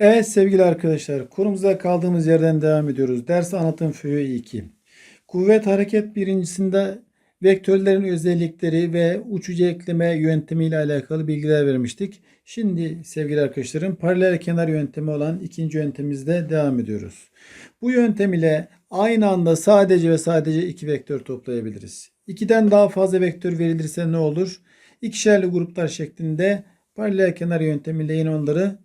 Evet sevgili arkadaşlar, konumuza kaldığımız yerden devam ediyoruz. Ders anlatım föyü 2. Kuvvet hareket birincisinde vektörlerin özellikleri ve uçucu ekleme yöntemi ile alakalı bilgiler vermiştik. Şimdi sevgili arkadaşlarım paralel kenar yöntemi olan ikinci yöntemimizde devam ediyoruz. Bu yöntem ile aynı anda sadece ve sadece iki vektör toplayabiliriz. İkiden daha fazla vektör verilirse ne olur? İkişerli gruplar şeklinde paralel kenar yöntemiyle yine onları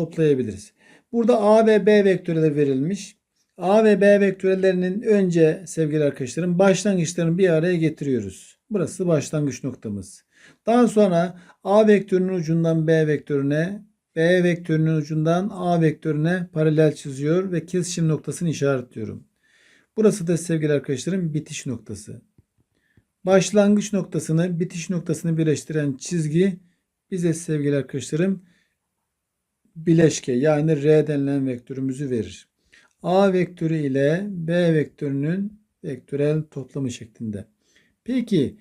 toplayabiliriz. Burada A ve B vektörleri verilmiş. A ve B vektörlerinin önce sevgili arkadaşlarım başlangıçlarını bir araya getiriyoruz. Burası başlangıç noktamız. Daha sonra A vektörünün ucundan B vektörüne, B vektörünün ucundan A vektörüne paralel çiziyor ve kesişim noktasını işaretliyorum. Burası da sevgili arkadaşlarım bitiş noktası. Başlangıç noktasını, bitiş noktasını birleştiren çizgi bize sevgili arkadaşlarım bileşke yani R denilen vektörümüzü verir. A vektörü ile B vektörünün vektörel toplamı şeklinde. Peki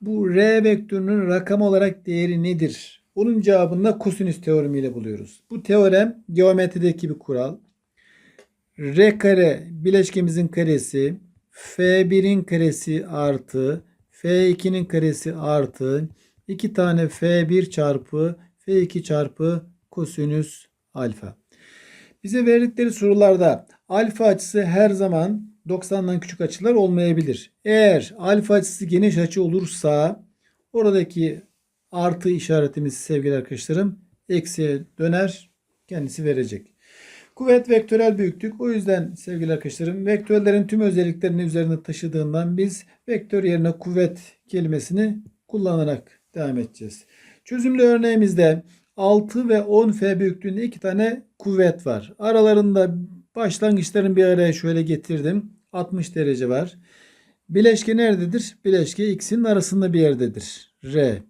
bu R vektörünün rakam olarak değeri nedir? Onun cevabını da kosinüs teoremi ile buluyoruz. Bu teorem geometrideki bir kural. R kare bileşkemizin karesi F1'in karesi artı F2'nin karesi artı 2 tane F1 çarpı F2 çarpı kosinüs alfa. Bize verdikleri sorularda alfa açısı her zaman 90'dan küçük açılar olmayabilir. Eğer alfa açısı geniş açı olursa oradaki artı işaretimiz sevgili arkadaşlarım eksiye döner kendisi verecek. Kuvvet vektörel büyüklük. O yüzden sevgili arkadaşlarım vektörlerin tüm özelliklerini üzerinde taşıdığından biz vektör yerine kuvvet kelimesini kullanarak devam edeceğiz. Çözümlü örneğimizde 6 ve 10 F büyüklüğünde iki tane kuvvet var. Aralarında başlangıçların bir araya şöyle getirdim. 60 derece var. Bileşke nerededir? Bileşke x'in arasında bir yerdedir. R.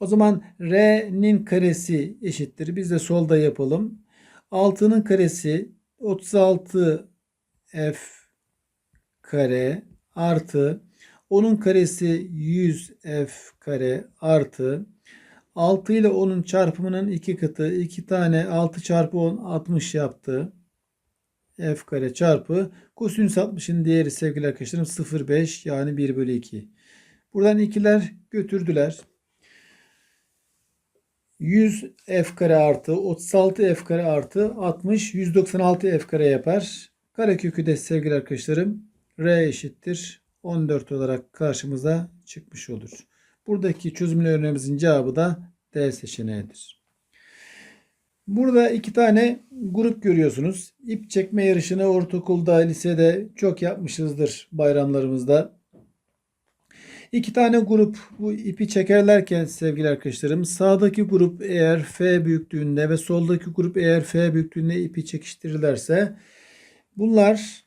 O zaman R'nin karesi eşittir. Biz de solda yapalım. 6'nın karesi 36 F kare artı 10'un karesi 100 F kare artı 6 ile 10'un çarpımının 2 katı. 2 tane 6 çarpı 10 60 yaptı. F kare çarpı kosinüs 60'ın değeri sevgili arkadaşlarım 0,5 yani 1 bölü 2. Buradan ikiler götürdüler. 100 f kare artı 36 f kare artı 60 196 f kare yapar. Karekökü de sevgili arkadaşlarım r eşittir 14 olarak karşımıza çıkmış olur. Buradaki çözümlü örneğimizin cevabı da D seçeneğidir. Burada iki tane grup görüyorsunuz. İp çekme yarışını ortaokulda, lisede çok yapmışızdır bayramlarımızda. İki tane grup bu ipi çekerlerken sevgili arkadaşlarım sağdaki grup eğer F büyüklüğünde ve soldaki grup eğer F büyüklüğünde ipi çekiştirirlerse bunlar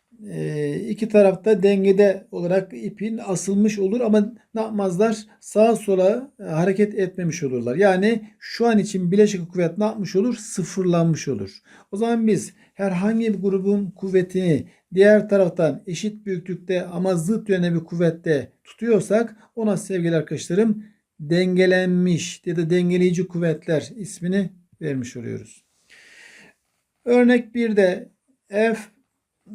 iki tarafta dengede olarak ipin asılmış olur ama ne yapmazlar? Sağa sola e, hareket etmemiş olurlar. Yani şu an için bileşik kuvvet ne yapmış olur? Sıfırlanmış olur. O zaman biz herhangi bir grubun kuvvetini diğer taraftan eşit büyüklükte ama zıt yönde bir kuvvette tutuyorsak ona sevgili arkadaşlarım dengelenmiş ya da dengeleyici kuvvetler ismini vermiş oluyoruz. Örnek 1'de F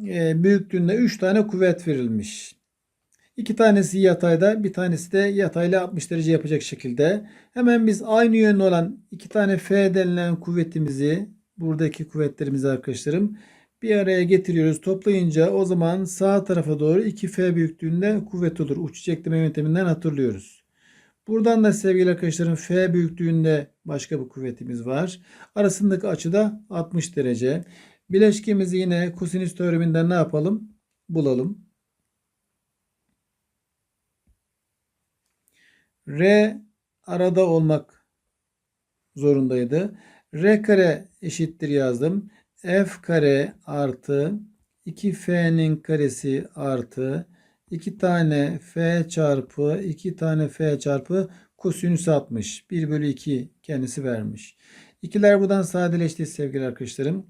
e, büyüklüğünde 3 tane kuvvet verilmiş. İki tanesi yatayda, bir tanesi de yatayla 60 derece yapacak şekilde. Hemen biz aynı yönlü olan iki tane F denilen kuvvetimizi, buradaki kuvvetlerimizi arkadaşlarım bir araya getiriyoruz. Toplayınca o zaman sağ tarafa doğru 2F büyüklüğünde kuvvet olur. Uçuş ekleme yönteminden hatırlıyoruz. Buradan da sevgili arkadaşlarım F büyüklüğünde başka bir kuvvetimiz var. Arasındaki açı da 60 derece. Bileşkemizi yine kosinüs teoreminden ne yapalım? Bulalım. R arada olmak zorundaydı. R kare eşittir yazdım. F kare artı 2F'nin karesi artı 2 tane F çarpı 2 tane F çarpı kosinüs 60. 1 bölü 2 kendisi vermiş. İkiler buradan sadeleşti sevgili arkadaşlarım.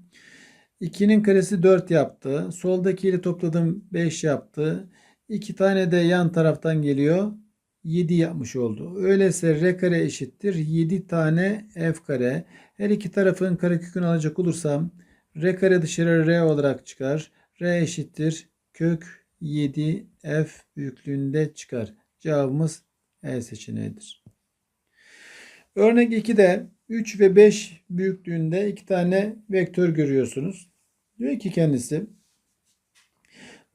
2'nin karesi 4 yaptı. Soldaki ile topladım 5 yaptı. 2 tane de yan taraftan geliyor. 7 yapmış oldu. Öyleyse r kare eşittir 7 tane f kare. Her iki tarafın karekökünü alacak olursam r kare dışarı r olarak çıkar. r eşittir kök 7 f büyüklüğünde çıkar. Cevabımız E seçeneğidir. Örnek 2'de 3 ve 5 büyüklüğünde iki tane vektör görüyorsunuz. Diyor ki kendisi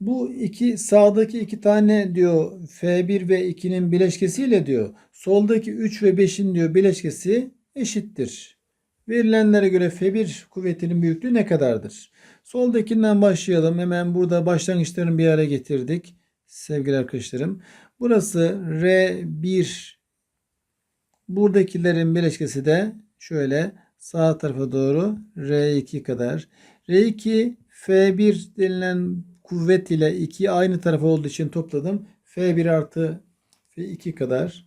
bu iki sağdaki iki tane diyor F1 ve 2'nin bileşkesiyle diyor soldaki 3 ve 5'in diyor bileşkesi eşittir. Verilenlere göre F1 kuvvetinin büyüklüğü ne kadardır? Soldakinden başlayalım. Hemen burada başlangıçlarını bir araya getirdik. Sevgili arkadaşlarım. Burası R1 buradakilerin bileşkesi de şöyle sağ tarafa doğru R2 kadar. R2 F1 denilen kuvvet ile 2 aynı tarafa olduğu için topladım. F1 artı F2 kadar.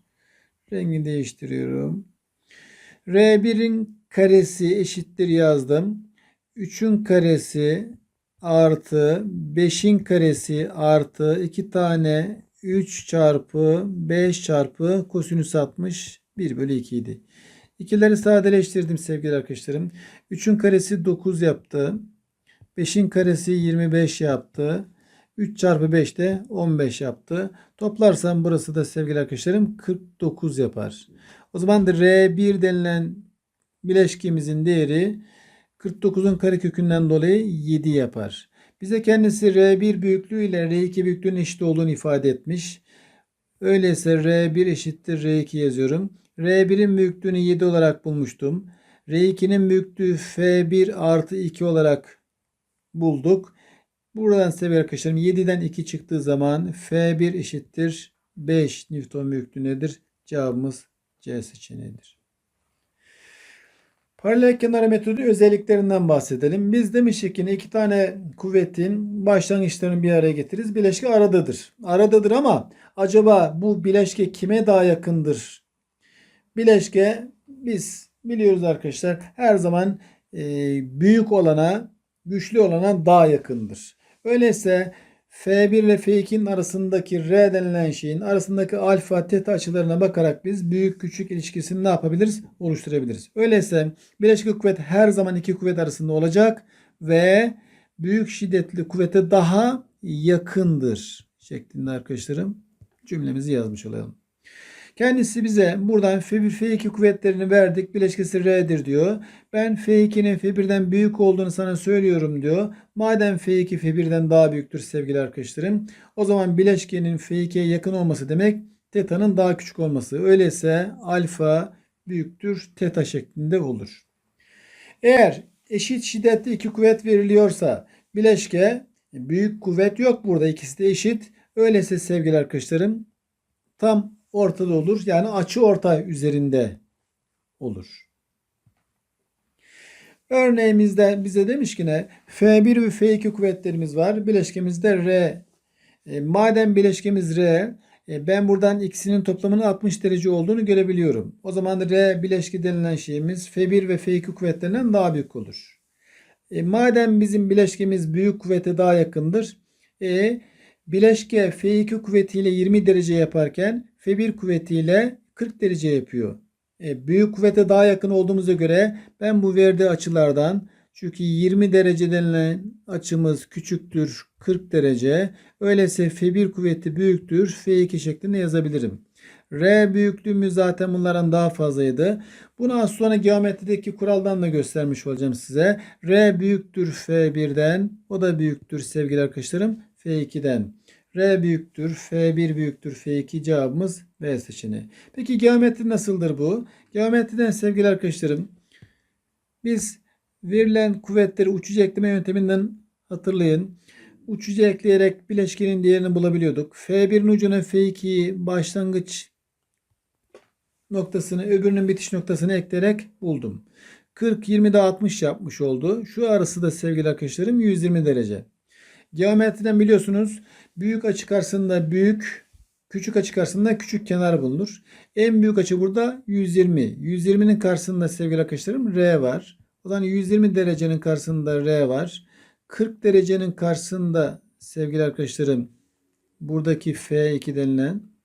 Rengini değiştiriyorum. R1'in karesi eşittir yazdım. 3'ün karesi artı 5'in karesi artı 2 tane 3 çarpı 5 çarpı kosinüs 60 1 bölü 2 idi. İkileri sadeleştirdim sevgili arkadaşlarım. 3'ün karesi 9 yaptı. 5'in karesi 25 yaptı. 3 çarpı 5 de 15 yaptı. Toplarsam burası da sevgili arkadaşlarım 49 yapar. O zaman da R1 denilen bileşkemizin değeri 49'un karekökünden dolayı 7 yapar. Bize kendisi R1 büyüklüğü ile R2 büyüklüğünün eşit olduğunu ifade etmiş. Öyleyse R1 eşittir R2 yazıyorum. R1'in büyüklüğünü 7 olarak bulmuştum. R2'nin büyüklüğü F1 artı 2 olarak bulduk. Buradan sevgili arkadaşlarım 7'den 2 çıktığı zaman F1 eşittir 5 Newton büyüklüğündedir. Cevabımız C seçeneğidir. Paralel kenar metodu özelliklerinden bahsedelim. Biz demiştik ki iki tane kuvvetin başlangıçlarını bir araya getiririz. Bileşke aradadır. Aradadır ama acaba bu bileşke kime daha yakındır? Bileşke biz biliyoruz arkadaşlar her zaman e, büyük olana güçlü olana daha yakındır. Öyleyse F1 ile F2'nin arasındaki R denilen şeyin arasındaki alfa teta açılarına bakarak biz büyük küçük ilişkisini ne yapabiliriz? Oluşturabiliriz. Öyleyse bileşik kuvvet her zaman iki kuvvet arasında olacak ve büyük şiddetli kuvvete daha yakındır şeklinde arkadaşlarım cümlemizi yazmış olalım. Kendisi bize buradan F1, F2 kuvvetlerini verdik. Bileşkesi R'dir diyor. Ben F2'nin F1'den büyük olduğunu sana söylüyorum diyor. Madem F2 F1'den daha büyüktür sevgili arkadaşlarım. O zaman bileşkenin F2'ye yakın olması demek teta'nın daha küçük olması. Öyleyse alfa büyüktür teta şeklinde olur. Eğer eşit şiddetli iki kuvvet veriliyorsa bileşke büyük kuvvet yok burada. ikisi de eşit. Öyleyse sevgili arkadaşlarım tam ortada olur. Yani açı ortay üzerinde olur. Örneğimizde bize demiş ki ne? F1 ve F2 kuvvetlerimiz var. Bileşkemizde R. E, madem bileşkemiz R, e, ben buradan ikisinin toplamının 60 derece olduğunu görebiliyorum. O zaman R bileşki denilen şeyimiz F1 ve F2 kuvvetlerinden daha büyük olur. E, madem bizim bileşkemiz büyük kuvvete daha yakındır. E, bileşke F2 kuvvetiyle 20 derece yaparken F1 kuvvetiyle 40 derece yapıyor. E, büyük kuvvete daha yakın olduğumuza göre ben bu verdiği açılardan çünkü 20 derece denilen açımız küçüktür 40 derece. Öyleyse F1 kuvveti büyüktür F2 şeklinde yazabilirim. R büyüklüğümüz zaten bunların daha fazlaydı. Bunu az sonra geometrideki kuraldan da göstermiş olacağım size. R büyüktür F1'den. O da büyüktür sevgili arkadaşlarım F2'den. R büyüktür, F1 büyüktür, F2 cevabımız B seçeneği. Peki geometri nasıldır bu? Geometriden sevgili arkadaşlarım biz verilen kuvvetleri uçucu ekleme yönteminden hatırlayın. Uçucu ekleyerek bileşkenin değerini bulabiliyorduk. F1'in ucuna F2'yi başlangıç noktasını öbürünün bitiş noktasını ekleyerek buldum. 40, 20 de 60 yapmış oldu. Şu arası da sevgili arkadaşlarım 120 derece. Geometriden biliyorsunuz büyük açı karşısında büyük, küçük açı karşısında küçük kenar bulunur. En büyük açı burada 120. 120'nin karşısında sevgili arkadaşlarım R var. O zaman 120 derecenin karşısında R var. 40 derecenin karşısında sevgili arkadaşlarım buradaki F2 denilen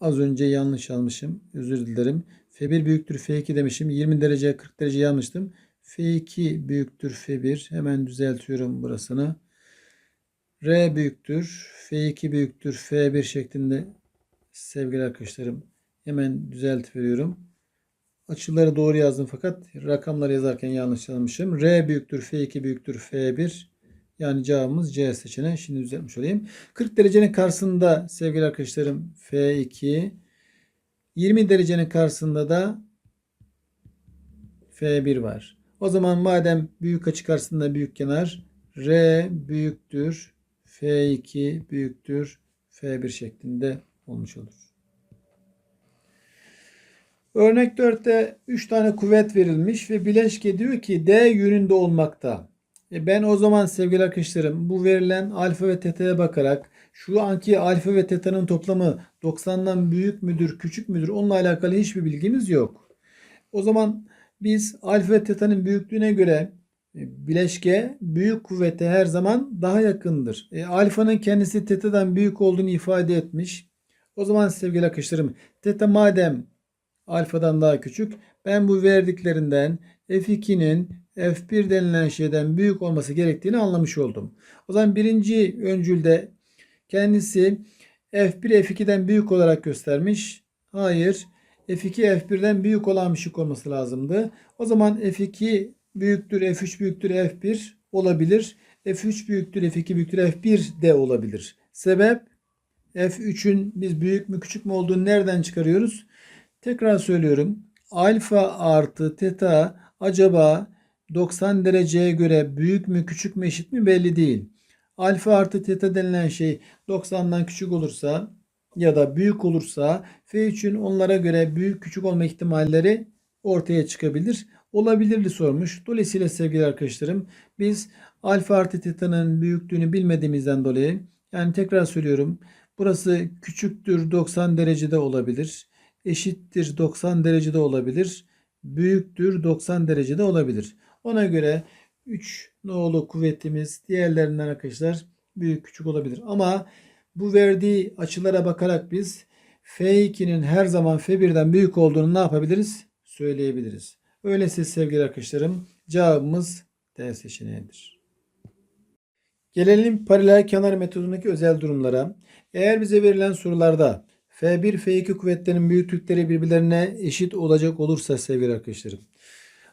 Az önce yanlış almışım. Özür dilerim. F1 büyüktür F2 demişim. 20 derece 40 derece yanlıştım. F2 büyüktür F1. Hemen düzeltiyorum burasını. R büyüktür. F2 büyüktür F1 şeklinde sevgili arkadaşlarım hemen düzelt veriyorum. Açıları doğru yazdım fakat rakamları yazarken yanlış yazmışım. R büyüktür F2 büyüktür F1. Yani cevabımız C seçeneği. Şimdi düzeltmiş olayım. 40 derecenin karşısında sevgili arkadaşlarım F2. 20 derecenin karşısında da F1 var. O zaman madem büyük açı karşısında büyük kenar R büyüktür F2 büyüktür F1 şeklinde olmuş olur. Örnek 4'te 3 tane kuvvet verilmiş ve bileşke diyor ki D yönünde olmakta. E ben o zaman sevgili arkadaşlarım bu verilen alfa ve teta'ya bakarak şu anki alfa ve teta'nın toplamı 90'dan büyük müdür, küçük müdür onunla alakalı hiçbir bilgimiz yok. O zaman biz alfa ve teta'nın büyüklüğüne göre e, bileşke büyük kuvvete her zaman daha yakındır. E, alfanın kendisi teta'dan büyük olduğunu ifade etmiş. O zaman sevgili arkadaşlarım teta madem alfadan daha küçük ben bu verdiklerinden f2'nin f1 denilen şeyden büyük olması gerektiğini anlamış oldum. O zaman birinci öncülde kendisi f1 f2'den büyük olarak göstermiş. Hayır. F2 f1'den büyük olan bir şey olması lazımdı. O zaman f2 büyüktür f3 büyüktür f1 olabilir. f3 büyüktür f2 büyüktür f1 de olabilir. Sebep f3'ün biz büyük mü küçük mü olduğunu nereden çıkarıyoruz? Tekrar söylüyorum. Alfa artı teta acaba 90 dereceye göre büyük mü küçük mü eşit mi belli değil. Alfa artı teta denilen şey 90'dan küçük olursa ya da büyük olursa F3'ün onlara göre büyük küçük olma ihtimalleri ortaya çıkabilir. Olabilirli sormuş. Dolayısıyla sevgili arkadaşlarım biz alfa artı teta'nın büyüklüğünü bilmediğimizden dolayı yani tekrar söylüyorum burası küçüktür 90 derecede olabilir. Eşittir 90 derecede olabilir. Büyüktür 90 derecede olabilir. Ona göre 3 nolu kuvvetimiz diğerlerinden arkadaşlar büyük küçük olabilir. Ama bu verdiği açılara bakarak biz F2'nin her zaman F1'den büyük olduğunu ne yapabiliriz? Söyleyebiliriz. Öyleyse sevgili arkadaşlarım cevabımız D seçeneğidir. Gelelim paralel kenar metodundaki özel durumlara. Eğer bize verilen sorularda F1, F2 kuvvetlerinin büyüklükleri birbirlerine eşit olacak olursa sevgili arkadaşlarım.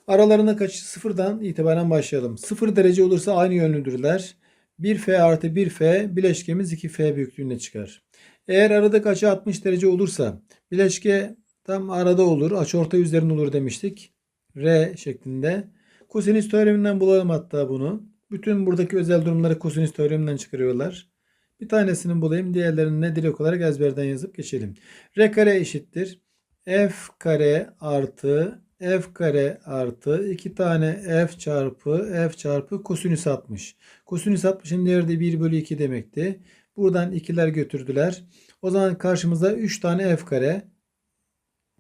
Aralarında kaçı sıfırdan itibaren başlayalım. Sıfır derece olursa aynı yönlüdürler. 1F artı 1F bileşkemiz 2F büyüklüğünde çıkar. Eğer aradaki açı 60 derece olursa bileşke tam arada olur. Açıortay üzerinde olur demiştik. R şeklinde. Kosinüs teoreminden bulalım hatta bunu. Bütün buradaki özel durumları kosinüs teoreminden çıkarıyorlar. Bir tanesini bulayım. Diğerlerini de direkt olarak ezberden yazıp geçelim. R kare eşittir. F kare artı F kare artı 2 tane F çarpı F çarpı kosinüs 60. Kosinüs 60'ın değeri de 1 bölü 2 demekti. Buradan ikiler götürdüler. O zaman karşımıza 3 tane F kare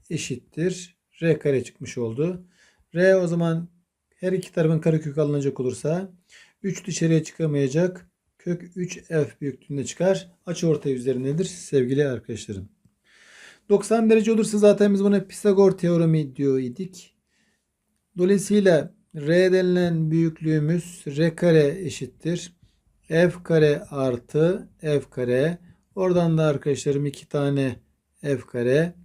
eşittir. R kare çıkmış oldu. R o zaman her iki tarafın karekök alınacak olursa 3 dışarıya çıkamayacak. Kök 3F büyüklüğünde çıkar. Açı ortay üzerindedir sevgili arkadaşlarım. 90 derece olursa zaten biz buna Pisagor teoremi diyor idik. Dolayısıyla R denilen büyüklüğümüz R kare eşittir. F kare artı F kare. Oradan da arkadaşlarım iki tane F kare.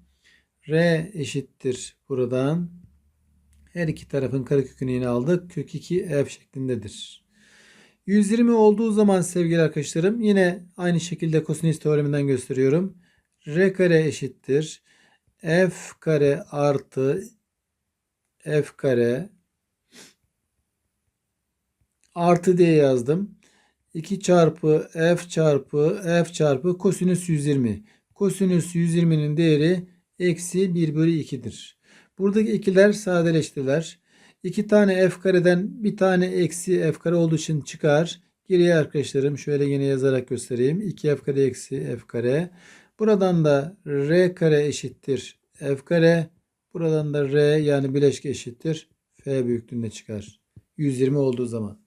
R eşittir buradan. Her iki tarafın karekökünü yine aldık. Kök 2 F şeklindedir. 120 olduğu zaman sevgili arkadaşlarım yine aynı şekilde kosinüs teoreminden gösteriyorum. R kare eşittir. F kare artı F kare artı diye yazdım. 2 çarpı F çarpı F çarpı kosinüs 120. Kosinüs 120'nin değeri eksi 1 bölü 2'dir. Buradaki ikiler sadeleştiler. 2 tane f kareden bir tane eksi f kare olduğu için çıkar. Geriye arkadaşlarım şöyle yine yazarak göstereyim. 2 f kare eksi f kare. Buradan da r kare eşittir f kare. Buradan da r yani bileşke eşittir f büyüklüğünde çıkar. 120 olduğu zaman.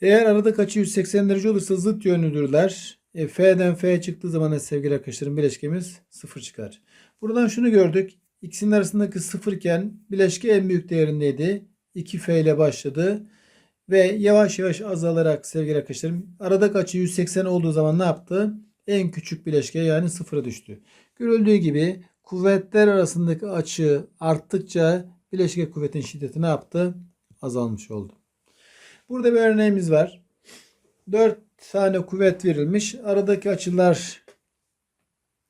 Eğer aradaki açı 180 derece olursa zıt yönlüdürler. E, F'den F çıktığı zaman sevgili arkadaşlarım bileşkemiz 0 çıkar. Buradan şunu gördük. İkisinin arasındaki 0 iken bileşke en büyük değerindeydi. 2F ile başladı. Ve yavaş yavaş azalarak sevgili arkadaşlarım aradaki açı 180 olduğu zaman ne yaptı? En küçük bileşke yani sıfıra düştü. Görüldüğü gibi kuvvetler arasındaki açı arttıkça bileşke kuvvetin şiddeti ne yaptı? Azalmış oldu. Burada bir örneğimiz var. 4 tane kuvvet verilmiş. Aradaki açılar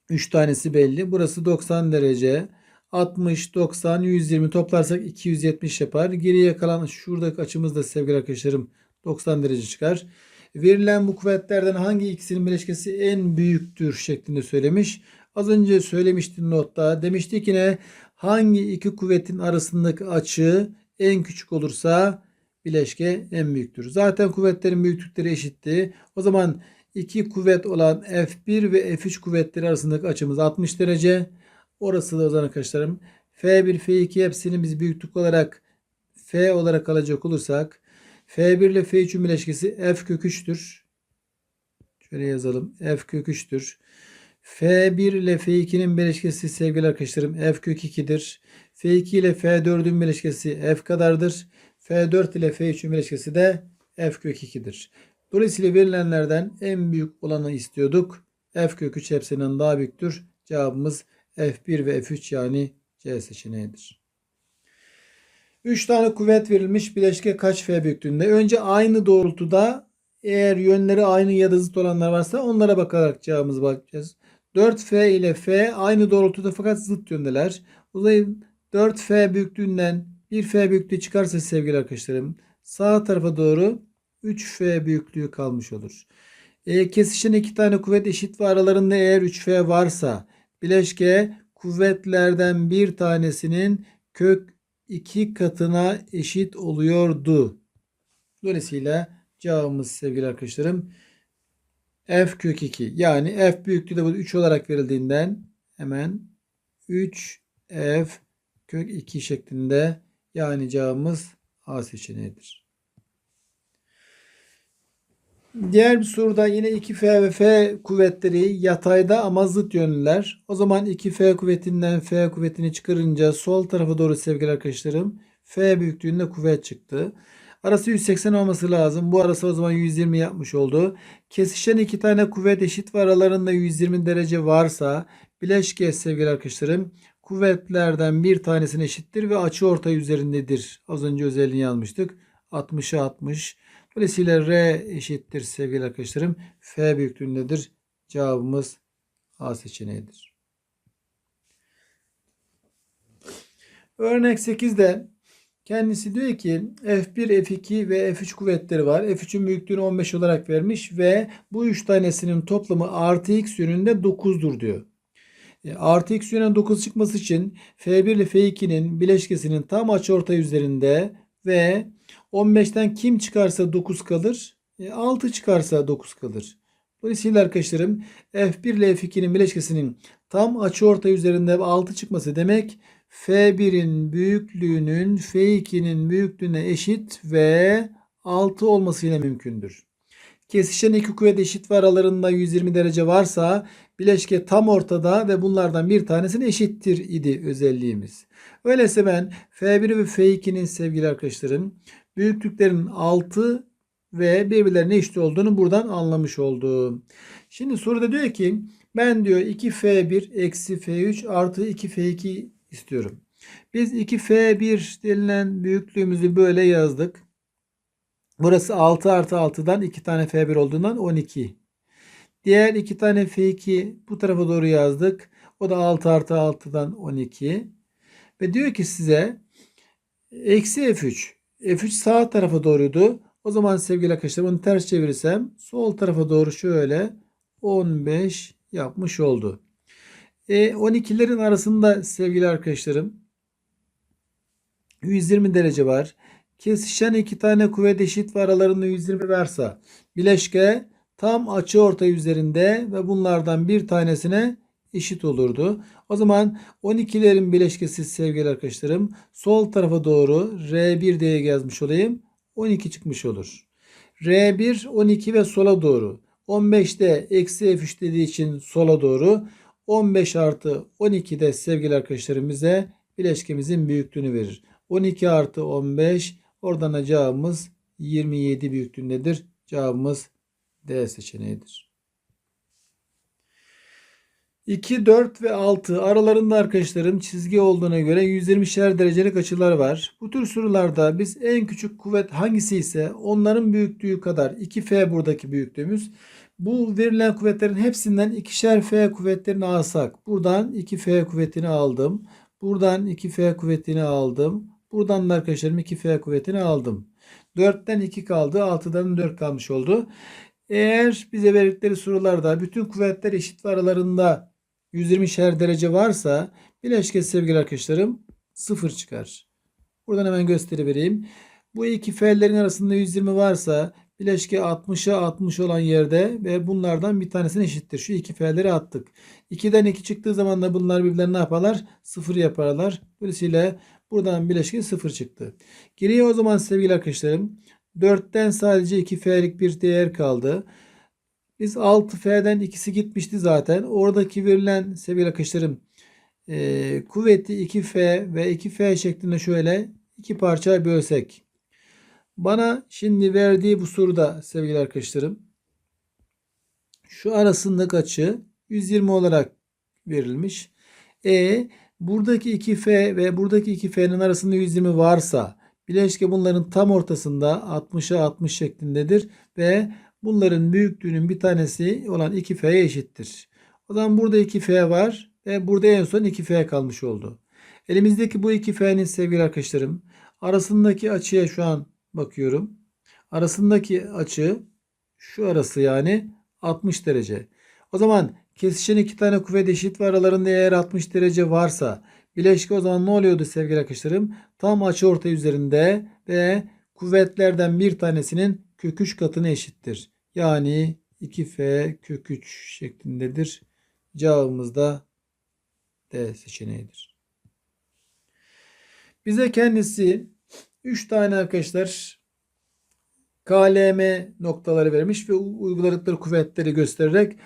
3 tanesi belli. Burası 90 derece. 60, 90, 120 toplarsak 270 yapar. Geriye kalan şuradaki açımız da sevgili arkadaşlarım 90 derece çıkar. Verilen bu kuvvetlerden hangi ikisinin bileşkesi en büyüktür şeklinde söylemiş. Az önce söylemiştim notta. Demiştik yine hangi iki kuvvetin arasındaki açı en küçük olursa bileşke en büyüktür. Zaten kuvvetlerin büyüklükleri eşitti. O zaman iki kuvvet olan F1 ve F3 kuvvetleri arasındaki açımız 60 derece. Orası da o zaman arkadaşlarım F1, F2 hepsini biz büyüklük olarak F olarak alacak olursak F1 ile F3'ün bileşkesi F kök 3'tür. Şöyle yazalım. F kök 3'tür. F1 ile F2'nin bileşkesi sevgili arkadaşlarım F kök 2'dir. F2 ile F4'ün bileşkesi F kadardır. F4 ile F3'ün bileşkesi de F kök 2'dir. Dolayısıyla verilenlerden en büyük olanı istiyorduk. F kök 3 hepsinden daha büyüktür. Cevabımız F1 ve F3 yani C seçeneğidir. 3 tane kuvvet verilmiş bileşke kaç F büyüklüğünde? Önce aynı doğrultuda eğer yönleri aynı ya da zıt olanlar varsa onlara bakarak cevabımızı bakacağız. 4F ile F aynı doğrultuda fakat zıt yöndeler. O zaman 4F büyüklüğünden 1F büyüklüğü çıkarsa sevgili arkadaşlarım sağ tarafa doğru 3F büyüklüğü kalmış olur. E, kesişen iki tane kuvvet eşit ve aralarında eğer 3F varsa bileşke kuvvetlerden bir tanesinin kök 2 katına eşit oluyordu. Dolayısıyla cevabımız sevgili arkadaşlarım f kök 2. Yani f büyüklüğü de bu 3 olarak verildiğinden hemen 3 f kök 2 şeklinde yani cevabımız A seçeneğidir. Diğer bir soruda yine 2F ve F kuvvetleri yatayda ama zıt yönlüler. O zaman 2F kuvvetinden F kuvvetini çıkarınca sol tarafa doğru sevgili arkadaşlarım F büyüklüğünde kuvvet çıktı. Arası 180 olması lazım. Bu arası o zaman 120 yapmış oldu. Kesişen iki tane kuvvet eşit ve aralarında 120 derece varsa bileşke sevgili arkadaşlarım kuvvetlerden bir tanesine eşittir ve açı ortay üzerindedir. Az önce özelliğini yazmıştık. 60'a 60. Dolayısıyla R eşittir sevgili arkadaşlarım. F büyüklüğündedir. Cevabımız A seçeneğidir. Örnek 8'de kendisi diyor ki F1, F2 ve F3 kuvvetleri var. F3'ün büyüklüğünü 15 olarak vermiş ve bu 3 tanesinin toplamı artı x yönünde 9'dur diyor. E, artı x yönüne 9 çıkması için F1 ile F2'nin bileşkesinin tam açıortay üzerinde ve 15'ten kim çıkarsa 9 kalır. 6 e, çıkarsa 9 kalır. Dolayısıyla arkadaşlarım F1 ile F2'nin bileşkesinin tam açıortay üzerinde 6 çıkması demek F1'in büyüklüğünün F2'nin büyüklüğüne eşit ve 6 olmasıyla mümkündür. Kesişen iki kuvvet eşit ve aralarında 120 derece varsa bileşke tam ortada ve bunlardan bir tanesine eşittir idi özelliğimiz. Öyleyse ben F1 ve F2'nin sevgili arkadaşlarım büyüklüklerin 6 ve birbirlerine eşit olduğunu buradan anlamış oldum. Şimdi soruda diyor ki ben diyor 2F1 eksi F3 artı 2F2 istiyorum. Biz 2F1 denilen büyüklüğümüzü böyle yazdık. Burası 6 artı 6'dan 2 tane F1 olduğundan 12. Diğer 2 tane F2 bu tarafa doğru yazdık. O da 6 artı 6'dan 12. Ve diyor ki size eksi F3. F3 sağ tarafa doğruydu. O zaman sevgili arkadaşlar bunu ters çevirirsem sol tarafa doğru şöyle 15 yapmış oldu. E, 12'lerin arasında sevgili arkadaşlarım 120 derece var. Kesişen iki tane kuvvet eşit ve aralarında 120 varsa bileşke tam açı ortay üzerinde ve bunlardan bir tanesine eşit olurdu. O zaman 12'lerin bileşkesi sevgili arkadaşlarım sol tarafa doğru R1 diye yazmış olayım. 12 çıkmış olur. R1 12 ve sola doğru. 15 de eksi F3 dediği için sola doğru. 15 artı 12 de sevgili arkadaşlarım bize bileşkemizin büyüklüğünü verir. 12 artı 15 oradan da cevabımız 27 büyüklüğündedir. Cevabımız D seçeneğidir. 2, 4 ve 6 aralarında arkadaşlarım çizgi olduğuna göre 120'şer derecelik açılar var. Bu tür sorularda biz en küçük kuvvet hangisi ise onların büyüklüğü kadar 2F buradaki büyüklüğümüz. Bu verilen kuvvetlerin hepsinden ikişer F kuvvetlerini alsak. Buradan 2F kuvvetini aldım. Buradan 2F kuvvetini aldım. Buradan da arkadaşlarım 2F kuvvetini aldım. 4'ten 2 kaldı. 6'dan 4 kalmış oldu. Eğer bize verdikleri sorularda bütün kuvvetler eşit ve aralarında 120'şer derece varsa bileşke sevgili arkadaşlarım 0 çıkar. Buradan hemen gösterivereyim. Bu iki F'lerin arasında 120 varsa bileşke 60'a 60 olan yerde ve bunlardan bir tanesine eşittir. Şu iki F'leri attık. 2'den 2 çıktığı zaman da bunlar birbirlerine ne yaparlar? 0 yaparlar. Dolayısıyla buradan bileşke 0 çıktı. Geriye o zaman sevgili arkadaşlarım 4'ten sadece 2F'lik bir değer kaldı. Biz 6F'den ikisi gitmişti zaten. Oradaki verilen sevgili arkadaşlarım e, kuvveti 2F ve 2F şeklinde şöyle iki parçaya bölsek. Bana şimdi verdiği bu soruda sevgili arkadaşlarım şu arasındaki açı 120 olarak verilmiş. E buradaki 2F ve buradaki 2F'nin arasında 120 varsa bileşke bunların tam ortasında 60'a 60 şeklindedir ve bunların büyüklüğünün bir tanesi olan 2F'ye eşittir. O zaman burada 2F var ve burada en son 2F kalmış oldu. Elimizdeki bu 2F'nin sevgili arkadaşlarım arasındaki açıya şu an bakıyorum. Arasındaki açı şu arası yani 60 derece. O zaman kesişen iki tane kuvvet eşit ve aralarında eğer 60 derece varsa bileşke o zaman ne oluyordu sevgili arkadaşlarım? Tam açı orta üzerinde ve kuvvetlerden bir tanesinin kök 3 katına eşittir. Yani 2F kök 3 şeklindedir. Cevabımız da D seçeneğidir. Bize kendisi 3 tane arkadaşlar KLM noktaları vermiş ve uyguladıkları kuvvetleri göstererek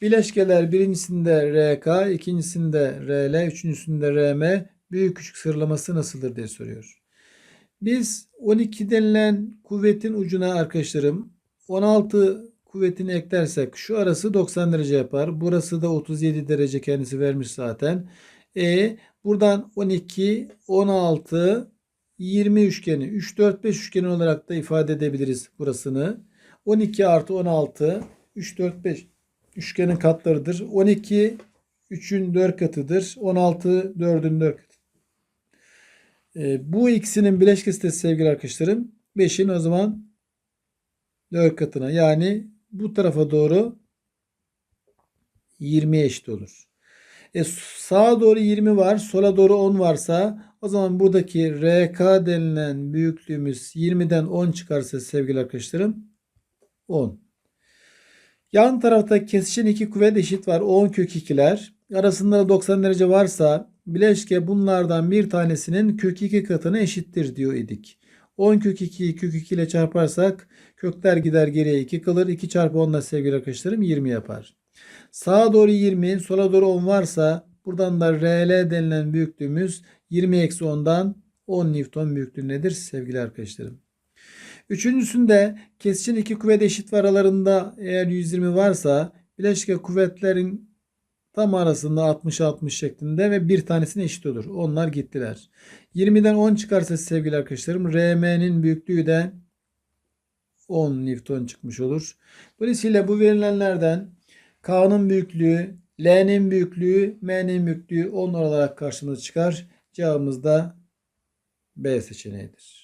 bileşkeler birincisinde RK, ikincisinde RL, üçüncüsünde RM büyük küçük sıralaması nasıldır diye soruyor. Biz 12 denilen kuvvetin ucuna arkadaşlarım 16 kuvvetini eklersek şu arası 90 derece yapar. Burası da 37 derece kendisi vermiş zaten. E buradan 12, 16, 20 üçgeni 3, 4, 5 üçgeni olarak da ifade edebiliriz burasını. 12 artı 16 3, 4, 5 üçgenin katlarıdır. 12 3'ün 4 katıdır. 16 4'ün 4 katı. E, bu ikisinin bileşkesi de sevgili arkadaşlarım 5'in o zaman 4 katına yani bu tarafa doğru 20 eşit olur. E, sağa doğru 20 var, sola doğru 10 varsa o zaman buradaki RK denilen büyüklüğümüz 20'den 10 çıkarsa sevgili arkadaşlarım 10. Yan tarafta kesişen iki kuvvet eşit var. 10 kök 2'ler. Arasında da 90 derece varsa bileşke bunlardan bir tanesinin kök 2 katına eşittir diyor idik. 10 kök 2'yi kök 2 ile çarparsak kökler gider geriye 2 kalır. 2 çarpı 10 da sevgili arkadaşlarım 20 yapar. Sağa doğru 20, sola doğru 10 varsa buradan da RL denilen büyüklüğümüz 20 eksi 10'dan 10 Newton büyüklüğündedir sevgili arkadaşlarım. Üçüncüsünde kesişen iki kuvvet eşit ve aralarında eğer 120 varsa bileşke kuvvetlerin tam arasında 60-60 şeklinde ve bir tanesine eşit olur. Onlar gittiler. 20'den 10 çıkarsa sevgili arkadaşlarım RM'nin büyüklüğü de 10 Newton çıkmış olur. Dolayısıyla bu verilenlerden K'nın büyüklüğü, L'nin büyüklüğü, M'nin büyüklüğü 10 olarak karşımıza çıkar. Cevabımız da B seçeneğidir.